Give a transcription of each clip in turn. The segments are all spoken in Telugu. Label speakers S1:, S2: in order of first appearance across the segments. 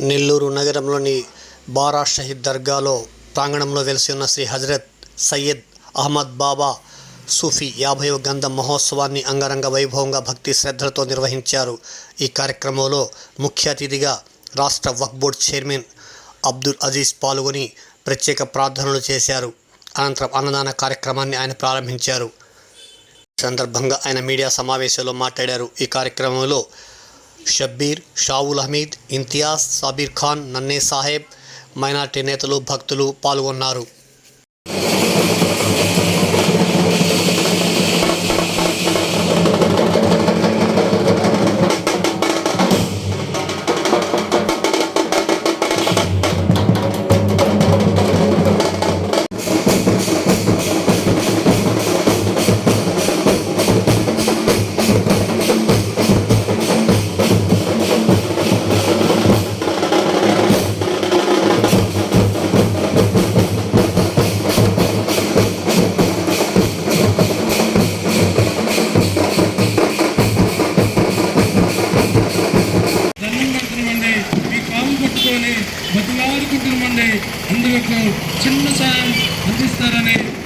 S1: నెల్లూరు నగరంలోని బారా షహీద్ దర్గాలో ప్రాంగణంలో వెలిసి ఉన్న శ్రీ హజరత్ సయ్యద్ అహ్మద్ బాబా సూఫీ యాభై గంధ మహోత్సవాన్ని అంగరంగ వైభవంగా భక్తి శ్రద్ధలతో నిర్వహించారు. ఈ కార్యక్రమంలో ముఖ్య అతిథిగా రాష్ట్ర వక్ఫ్ బోర్డ్ చైర్మన్ అబ్దుల్ అజీజ్ పాల్గొని ప్రత్యేక ప్రార్థనలు చేశారు. అనంతరం అన్నదాన కార్యక్రమాన్ని ఆయన ప్రారంభించారు. సందర్భంగా ఆయన మీడియా సమావేశంలో మాట్లాడారు. ఈ కార్యక్రమంలో షబ్బీర్ షావుల్ హమీద్ ఇంతియాజ్ సాబీర్ ఖాన్ నన్నే సాహెబ్ మైనార్టీ నేతలు భక్తులు పాల్గొన్నారు.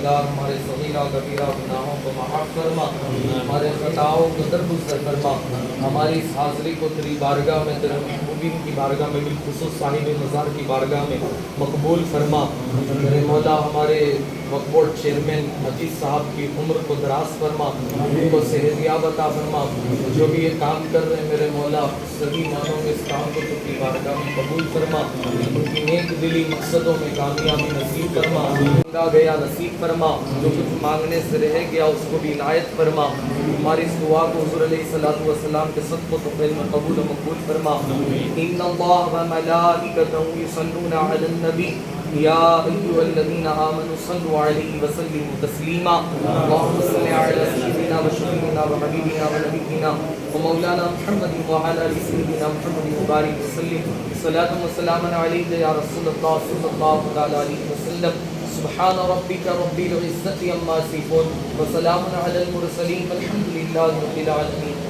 S2: اللہ ہمارے صغیرہ، کبیرہ گناہوں کو معاف فرما۔ ہمارے خطاؤں کو درگزر فرما۔ ہماری اس حاضری کو تری بارگاہ میں، تیرے مبین کی بارگاہ میں، بالخصوص صاحب مزار کی بارگاہ میں مقبول فرما۔ میرے مولا، ہمارے مقبول چیئرمین مجید صاحب کی عمر کو دراز فرما، ان کو صحت عطا فرما، جو بھی یہ کام کر رہے ہیں، میرے مولا، سبھی مانوں میں اس کام کو کی بارگاہ میں قبول فرما، ان کی نیک دلی مقصدوں میں کامیابی نصیب فرما مانگا گیا نصیب فرما، جو کچھ مانگنے سے رہ گیا اس کو بھی عنایت فرما، ہماری اس دعا کو حضور علیہ صلاح وسلام کے صدق و تفیل میں قبول و مقبول فرما، ان اللہ و ملائکتہ یصلون علی النبی یا ایو الذین آمنوا صلوا صلی علیہ تسليما. و صل و حبیبنا و وحبيبنا و مولانا محمد و آل سيدنا محمد و باری وسلم. صلاة و وسلاما عليك یا رسول اللہ صلی اللہ علیہ وسلم. سبحان ربك رب اما سیفون و سلام على المرسلين والحمد لله رب العالمين.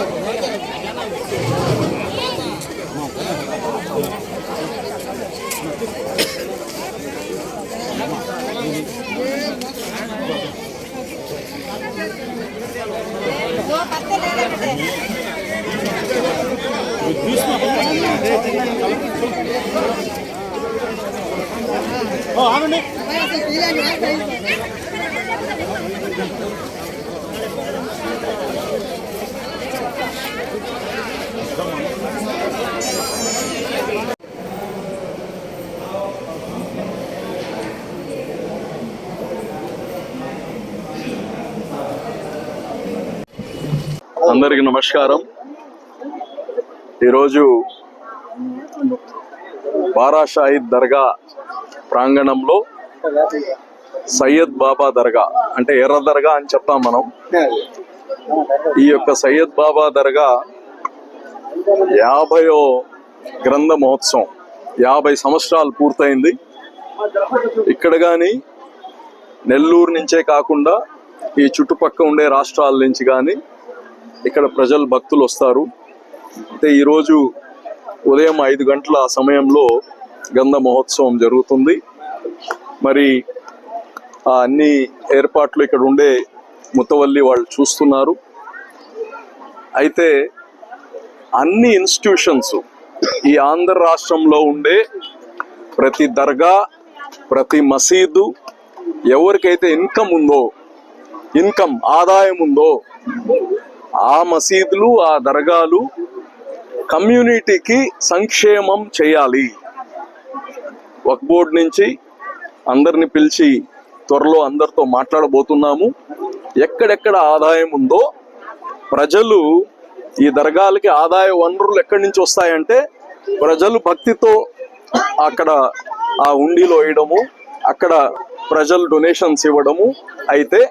S3: అందరికి నమస్కారం. ఈరోజు బారా షాహిద్ దర్గా ప్రాంగణంలో సయ్యద్ బాబా దర్గా అంటే ఎర్ర దర్గా అని చెప్తాం మనం. ఈ యొక్క సయ్యద్ బాబా దర్గా యాభయో గ్రంథ మహోత్సవం యాభై సంవత్సరాలు పూర్తయింది. ఇక్కడ కానీ నెల్లూరు నుంచే కాకుండా ఈ చుట్టుపక్క ఉండే రాష్ట్రాల నుంచి కానీ ఇక్కడ ప్రజలు భక్తులు వస్తారు. అయితే ఈరోజు ఉదయం ఐదు గంటల సమయంలో గంధ మహోత్సవం జరుగుతుంది. మరి అన్ని ఏర్పాట్లు ఇక్కడ ఉండే ముతవల్లి వాళ్ళు చూస్తున్నారు. అయితే అన్ని ఇన్స్టిట్యూషన్స్ ఈ ఆంధ్ర రాష్ట్రంలో ఉండే ప్రతి దర్గా ప్రతి మసీదు ఎవరికైతే ఇన్కమ్ ఉందో ఇన్కమ్ ఆదాయం ఉందో ఆ మసీదులు ఆ దర్గాలు కమ్యూనిటీకి సంక్షేమం చేయాలి. ఒక బోర్డు నుంచి అందరిని పిలిచి త్వరలో అందరితో మాట్లాడబోతున్నాము. ఎక్కడెక్కడ ఆదాయం ఉందో ప్రజలు ఈ దర్గాలకి ఆదాయ వనరులు ఎక్కడి నుంచి వస్తాయంటే ప్రజలు భక్తితో అక్కడ ఆ ఉండిలో వేయడము అక్కడ ప్రజలు డొనేషన్స్ ఇవ్వడము. అయితే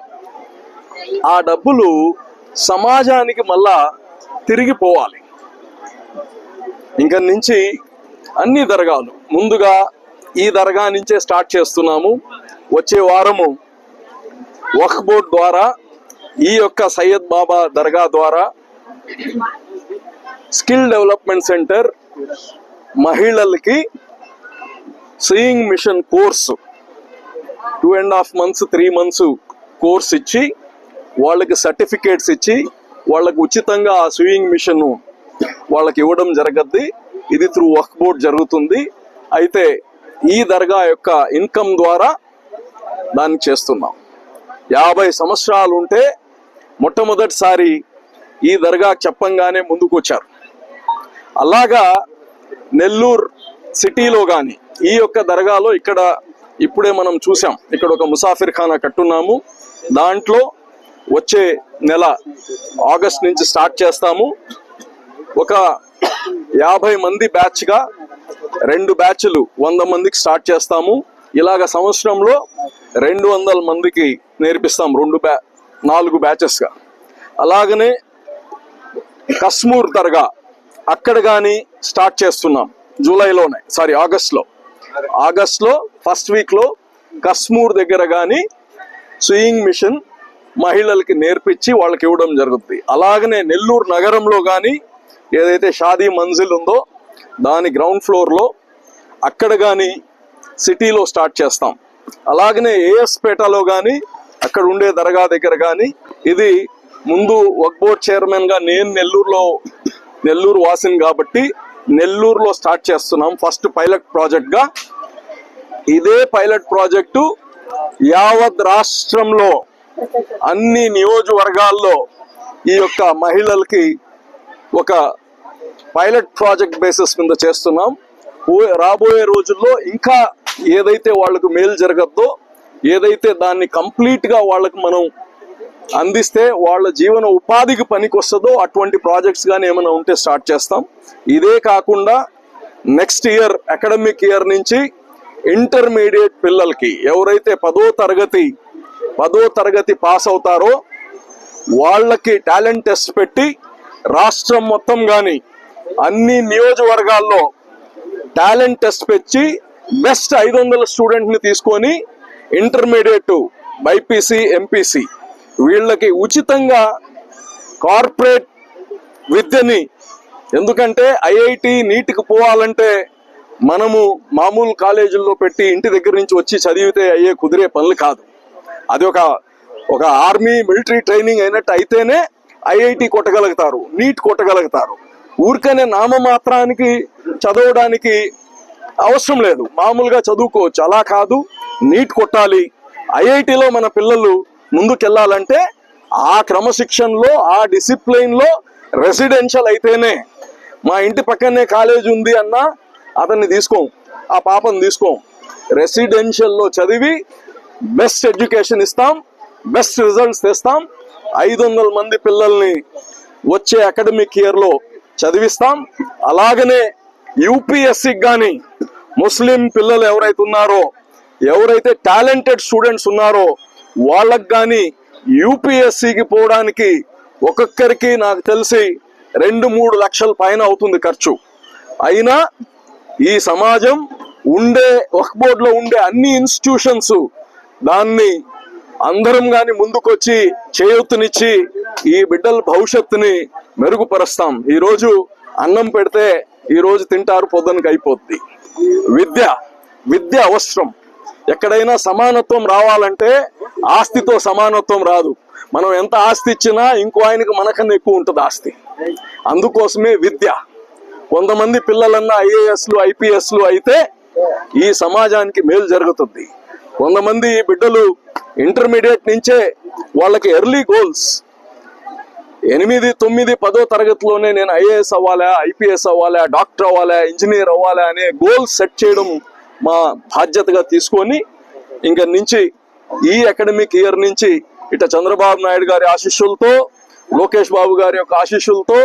S3: ఆ డబ్బులు సమాజానికి మళ్ళా తిరిగి పోవాలి. ఇంక నుంచి అన్ని దర్గాలు ముందుగా ఈ దర్గా నుంచే స్టార్ట్ చేస్తున్నాము. వచ్చే వారము వక్ఫ్ బోర్డ్ ద్వారా ఈ యొక్క సయ్యద్ బాబా దర్గా ద్వారా స్కిల్ డెవలప్మెంట్ సెంటర్ మహిళలకి sewing machine course two and half months three months course ఇచ్చి వాళ్ళకి సర్టిఫికేట్స్ ఇచ్చి వాళ్ళకి ఉచితంగా ఆ స్వియింగ్ మిషన్ వాళ్ళకి ఇవ్వడం జరగద్ది. ఇది త్రూ వర్క్ బోర్డ్ జరుగుతుంది. అయితే ఈ దర్గా యొక్క ఇన్కమ్ ద్వారా దాన్ని చేస్తున్నాం. యాభై సంవత్సరాలు ఉంటే మొట్టమొదటిసారి ఈ దర్గా చెప్పంగానే ముందుకు వచ్చారు అలాగా నెల్లూరు సిటీలో కానీ ఈ యొక్క దర్గాలో ఇక్కడ ఇప్పుడే మనం చూసాం ఇక్కడ ఒక ముసాఫిర్ ఖానా కట్టున్నాము. దాంట్లో వచ్చే నెల ఆగస్ట్ నుంచి స్టార్ట్ చేస్తాము. ఒక యాభై మంది బ్యాచ్గా రెండు బ్యాచ్లు వంద మందికి స్టార్ట్ చేస్తాము. ఇలాగ సంవత్సరంలో రెండు వందల మందికి నేర్పిస్తాం రెండు బ్యా నాలుగు బ్యాచెస్గా. అలాగనే కశ్మూర్ దర్గా అక్కడ కానీ స్టార్ట్ చేస్తున్నాం జూలైలోనే సారీ ఆగస్ట్లో. ఆగస్ట్లో ఫస్ట్ వీక్లో కశ్మూర్ దగ్గర కానీ స్వియింగ్ మిషన్ మహిళలకి నేర్పించి వాళ్ళకి ఇవ్వడం జరుగుతుంది అలాగనే నెల్లూరు నగరంలో కానీ ఏదైతే షాదీ మంజిల్ ఉందో దాని గ్రౌండ్ ఫ్లోర్లో అక్కడ కానీ సిటీలో స్టార్ట్ చేస్తాం. అలాగనే ఏఎస్పేటలో కానీ అక్కడ ఉండే దర్గా దగ్గర కానీ ఇది ముందు వక్బోర్డ్ బోర్డ్ నేను నెల్లూరులో నెల్లూరు వాసిన్ కాబట్టి నెల్లూరులో స్టార్ట్ చేస్తున్నాం. ఫస్ట్ పైలట్ ప్రాజెక్ట్గా ఇదే పైలట్ ప్రాజెక్టు యావత్ రాష్ట్రంలో అన్ని నియోజకవర్గాల్లో ఈ యొక్క మహిళలకి ఒక పైలట్ ప్రాజెక్ట్ బేసిస్ మీద చేస్తున్నాం. రాబోయే రోజుల్లో ఇంకా ఏదైతే వాళ్ళకు మేలు జరగద్దో ఏదైతే దాన్ని కంప్లీట్గా వాళ్ళకు మనం అందిస్తే వాళ్ళ జీవన ఉపాధికి పనికి వస్తుందో అటువంటి ప్రాజెక్ట్స్ కానీ ఏమైనా ఉంటే స్టార్ట్ చేస్తాం. ఇదే కాకుండా నెక్స్ట్ ఇయర్ అకాడమిక్ ఇయర్ నుంచి ఇంటర్మీడియట్ పిల్లలకి ఎవరైతే పదో తరగతి పదో తరగతి పాస్ అవుతారో వాళ్ళకి టాలెంట్ టెస్ట్ పెట్టి రాష్ట్రం మొత్తం కానీ అన్ని నియోజకవర్గాల్లో టాలెంట్ టెస్ట్ పెట్టి బెస్ట్ ఐదు వందల స్టూడెంట్ని తీసుకొని ఇంటర్మీడియట్ బైపీసీ ఎంపీసీ వీళ్ళకి ఉచితంగా కార్పొరేట్ విద్యని ఎందుకంటే ఐఐటి నీటికి పోవాలంటే మనము మామూలు కాలేజీల్లో పెట్టి ఇంటి దగ్గర నుంచి వచ్చి చదివితే అయ్యే కుదిరే పనులు కాదు. అది ఒక ఒక ఆర్మీ మిలిటరీ ట్రైనింగ్ అయినట్టు అయితేనే ఐఐటి కొట్టగలుగుతారు నీట్ కొట్టగలుగుతారు. ఊరికనే నామమాత్రానికి చదవడానికి అవసరం లేదు. మామూలుగా చదువుకోవచ్చు. అలా కాదు. నీట్ కొట్టాలి. ఐఐటిలో మన పిల్లలు ముందుకెళ్ళాలంటే ఆ క్రమశిక్షణలో ఆ డిసిప్లైన్లో రెసిడెన్షియల్ అయితేనే. మా ఇంటి పక్కనే కాలేజ్ ఉంది అన్నా అతన్ని తీసుకోం. ఆ పాపను తీసుకోం. రెసిడెన్షియల్లో చదివి బెస్ట్ ఎడ్యుకేషన్ ఇస్తాం. బెస్ట్ రిజల్ట్స్ తెస్తాం. ఐదు వందల మంది పిల్లల్ని వచ్చే అకాడమిక్ ఇయర్లో చదివిస్తాం. అలాగనే యూపీఎస్సికి కానీ ముస్లిం పిల్లలు ఎవరైతే ఉన్నారో ఎవరైతే టాలెంటెడ్ స్టూడెంట్స్ ఉన్నారో వాళ్ళకి కానీ యూపీఎస్సికి పోవడానికి ఒక్కొక్కరికి నాకు తెలిసి రెండు మూడు లక్షల పైన అవుతుంది ఖర్చు. అయినా ఈ సమాజం ఉండే వక్ బోర్డులో ఉండే అన్ని ఇన్స్టిట్యూషన్స్ దాన్ని అందరం కానీ ముందుకొచ్చి చేయూతనిచ్చి ఈ బిడ్డల భవిష్యత్తుని మెరుగుపరుస్తాం. ఈరోజు అన్నం పెడితే ఈరోజు తింటారు పొద్దునకి అయిపోద్ది. విద్య విద్య అవసరం. ఎక్కడైనా సమానత్వం రావాలంటే ఆస్తితో సమానత్వం రాదు. మనం ఎంత ఆస్తి ఇచ్చినా ఇంకో ఆయనకి మనకన్నా ఎక్కువ ఉంటుంది ఆస్తి. అందుకోసమే విద్య. కొంతమంది పిల్లలన్నా ఐఏఎస్లు ఐపీఎస్లు అయితే ఈ సమాజానికి మేలు జరుగుతుంది. కొంతమంది బిడ్డలు ఇంటర్మీడియట్ నుంచే వాళ్ళకి ఎర్లీ గోల్స్ ఎనిమిది తొమ్మిది పదో తరగతిలోనే నేను ఐఏఎస్ అవ్వాలా ఐపీఎస్ అవ్వాలా డాక్టర్ అవ్వాలా ఇంజనీర్ అవ్వాలా అనే గోల్స్ సెట్ చేయడం మా బాధ్యతగా తీసుకొని ఇంక నుంచి ఈ అకాడమిక్ ఇయర్ నుంచి ఇట చంద్రబాబు నాయుడు గారి ఆశీస్సులతో లోకేష్ బాబు గారి యొక్క ఆశీస్సులతో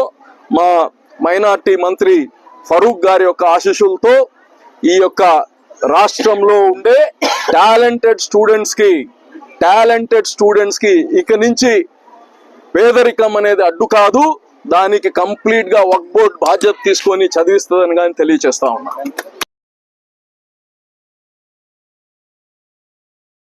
S3: మా మైనార్టీ మంత్రి ఫరూక్ గారి యొక్క ఆశీస్సులతో ఈ యొక్క రాష్ట్రంలో ఉండే టాలెంటెడ్ స్టూడెంట్స్కి టాలెంటెడ్ స్టూడెంట్స్కి ఇక నుంచి పేదరికం అనేది అడ్డు కాదు. దానికి కంప్లీట్గా వర్క్ బోర్డ్ బాధ్యత తీసుకొని చదివిస్తుందని కానీ తెలియచేస్తా ఉన్నా.